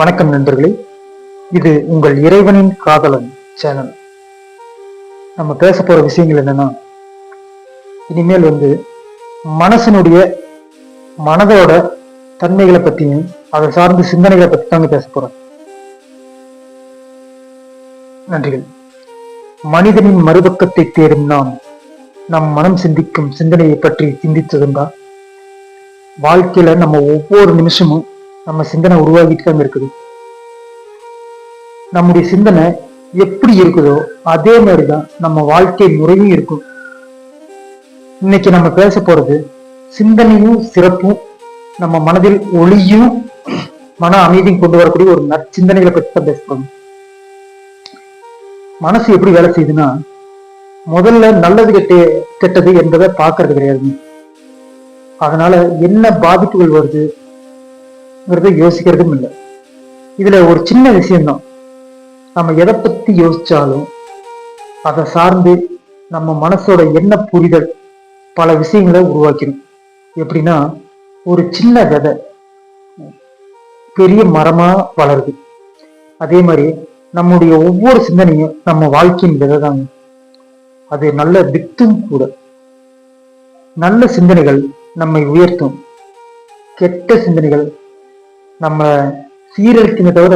வணக்கம் நண்பர்களே. இது உங்கள் இறைவனின் காதலன் சேனல். நம்ம பேச போற விஷயங்கள் என்னன்னா இனிமேல் வந்து மனசனுடைய மனதோட தன்மைகளை பத்தியும் அதை சார்ந்த சிந்தனைகளை பத்தி தாங்க பேச போறோம். நன்றிகள். மனிதனின் மறுபக்கத்தை தேடும் நாம் நம் மனம் சிந்திக்கும் சிந்தனையை பற்றி சிந்தித்ததுண்டா? வாழ்க்கையில நம்ம ஒவ்வொரு நிமிஷமும் நம்ம சிந்தனை உருவாகிட்டு தான் இருக்குது. நம்முடைய சிந்தனை எப்படி இருக்குதோ அதே மாதிரிதான் நம்ம வாழ்க்கை முறையும் இருக்கும். இன்னைக்கு நம்ம பேச போறது சிந்தனையும் சிறப்பும் நம்ம மனதில் ஒளியும் மன அமைதியும் கொண்டு வரக்கூடிய ஒரு நற்சிந்தனைகளை பற்றி தான் பேச போறோம். மனசு எப்படி வேலை செய்யுதுன்னா முதல்ல நல்லது கெட்ட கெட்டது என்பதை பார்க்கறது கிடையாது அதனால என்ன பாதிப்புகள் வருது வருதுங்கிறத யோசிக்கிறதும் இல்லை. இதுல ஒரு சின்ன விஷயம்தான். நம்ம எதை பத்தி யோசிச்சாலும் அதை சார்ந்து நம்ம மனசோட என்ன புரிதல் பல விஷயங்களை உருவாக்கிடும் எப்படின்னா ஒரு சின்ன விதை பெரிய மரமா வளருது. அதே மாதிரி நம்முடைய ஒவ்வொரு சிந்தனையும் நம்ம வாழ்க்கையின் விதை தாங்க அது நல்ல வித்தும் கூட. நல்ல சிந்தனைகள் நம்மை உயர்த்தும். கெட்ட சிந்தனைகள் நம்ம சீரழிக்குமே தவிர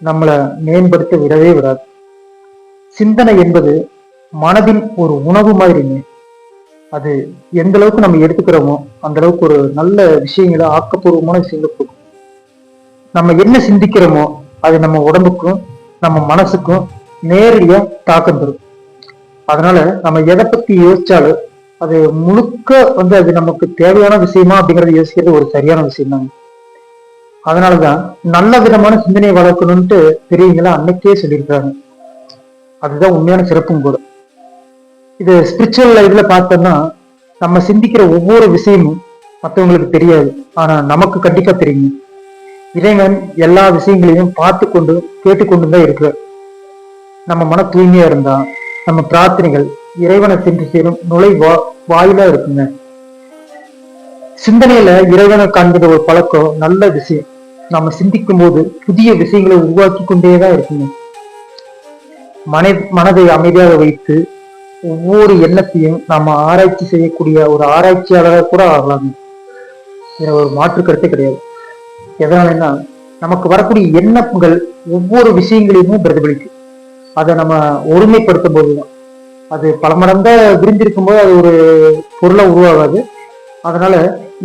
நம்மளை மேம்படுத்த விடவே விடாது. சிந்தனை என்பது மனதின் ஒரு உணவு மாதிரிங்க. அது எந்த அளவுக்கு நம்ம எடுத்துக்கிறோமோ அந்த அளவுக்கு ஒரு நல்ல விஷயங்களை ஆக்கப்பூர்வமான விஷயங்களை கொடுக்கும். நம்ம என்ன சிந்திக்கிறோமோ அது நம்ம உடம்புக்கும் நம்ம மனசுக்கும் நேரடியா தாக்கம் தரும். அதனால நம்ம எதை பத்தி யோசிச்சாலும் அது முழுக்க வந்து அது நமக்கு தேவையான விஷயமா அப்படிங்கறத யோசிக்கிறது ஒரு சரியான விஷயம் தாங்க அதனாலதான் நல்ல விதமான சிந்தனையை வளர்க்கணும்ட்டு பெரியவங்களா அன்னைக்கே சொல்லியிருக்காங்க அதுதான் உண்மையான சிறப்பும் கூட. இது ஸ்பிரிச்சுவல் லைஃப்ல பார்த்தோம்னா நம்ம சிந்திக்கிற ஒவ்வொரு விஷயமும் மற்றவங்களுக்கு தெரியாது. ஆனா நமக்கு கண்டிப்பா தெரியும். இறைவன் எல்லா விஷயங்களையும் பார்த்து கொண்டு கேட்டுக்கொண்டு தான் இருக்கிறார். நம்ம மன தூய்மையா இருந்தா நம்ம பிரார்த்தனைகள் இறைவனை சென்று சேரும் நுழை வா வாயிலா இருக்குங்க. சிந்தனையில இறைவனை காண்கிற ஒரு பழக்கம் நல்ல விஷயம். நம்ம சிந்திக்கும் போது புதிய விஷயங்களை உருவாக்கி கொண்டேதான் இருக்கணும். மனை மனதை அமைதியாக வைத்து ஒவ்வொரு எண்ணத்தையும் நாம ஆராய்ச்சி செய்யக்கூடிய ஒரு ஆராய்ச்சியாளராக கூட ஆகலாம். இதுல ஒரு மாற்று கருத்தே கிடையாது. எதனாலன்னா நமக்கு வரக்கூடிய எண்ணங்கள் ஒவ்வொரு விஷயங்களையுமே பிரதிபலிக்கும். அதை நம்ம ஒருமைப்படுத்தும் போதுதான் அது பல மடங்கா விரிஞ்சிருக்கும் போது அது ஒரு பொருளை உருவாகாது. அதனால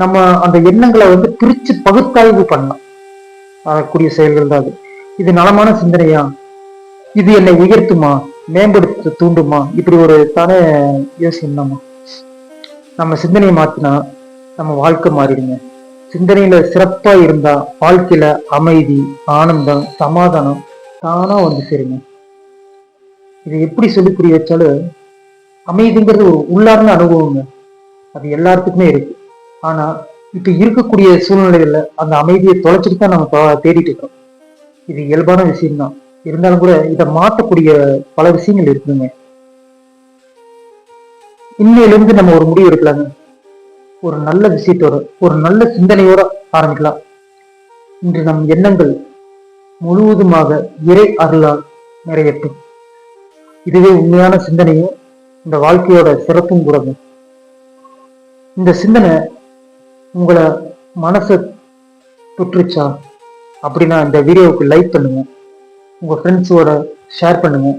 நம்ம அந்த எண்ணங்களை வந்து பிரிச்சு பகுத்தாய்வு பண்ணலாம். ஆகக்கூடிய செயல்கள் தான் அது. இது நலமான சிந்தனையா? இது என்னை உயர்த்துமா? மேம்படுத்த தூண்டுமா? இப்படி ஒரு தானே யோசிக்கணுமா நம்ம சிந்தனையை மாத்தினா நம்ம வாழ்க்கை மாறிடுங்க. சிந்தனையில சிறப்பா இருந்தா வாழ்க்கையில அமைதி ஆனந்தம் சமாதானம் தானா வந்து சேருங்க. இது எப்படி சொல்லி புரிய வச்சாலும் அமைதிங்கிறது ஒரு உள்ளார்ந்த அனுபவங்க. அது எல்லாத்துக்குமே இருக்கு. ஆனா இப்ப இருக்கக்கூடிய சூழ்நிலைகள்ல அந்த அமைதியை தொலைச்சிட்டு தான் நம்ம தேடிட்டு இருக்கோம் இது இயல்பான விஷயம்தான். இருந்தாலும் கூட இதை மாற்றக்கூடிய பல விஷயங்கள் இருக்குதுங்க. இன்னையிலிருந்து நம்ம ஒரு முடிவு எடுக்கலாங்க. ஒரு நல்ல விஷயத்தோட ஒரு நல்ல சிந்தனையோட ஆரம்பிக்கலாம். இன்று நம் எண்ணங்கள் முழுவதுமாக இறை அருளால் நிறைவேற்றும். இதுவே உண்மையான சிந்தனையும் இந்த வாழ்க்கையோட சிறப்பும் கூடங்க. இந்த சிந்தனை உங்களை மனசை தொற்றுச்சா? அப்படின்னா இந்த வீடியோவுக்கு லைக் பண்ணுங்க. உங்கள் ஃப்ரெண்ட்ஸோட ஷேர் பண்ணுங்க.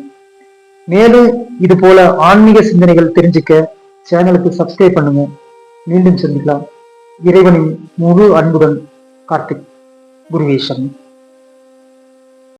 மேலும் இது போல ஆன்மீக சிந்தனைகள் தெரிஞ்சுக்க சேனலுக்கு சப்ஸ்கிரைப் பண்ணுங்க. மீண்டும் சந்திக்கலாம். இறைவனின் முழு அன்புடன் கார்த்திக் குருவேஷன்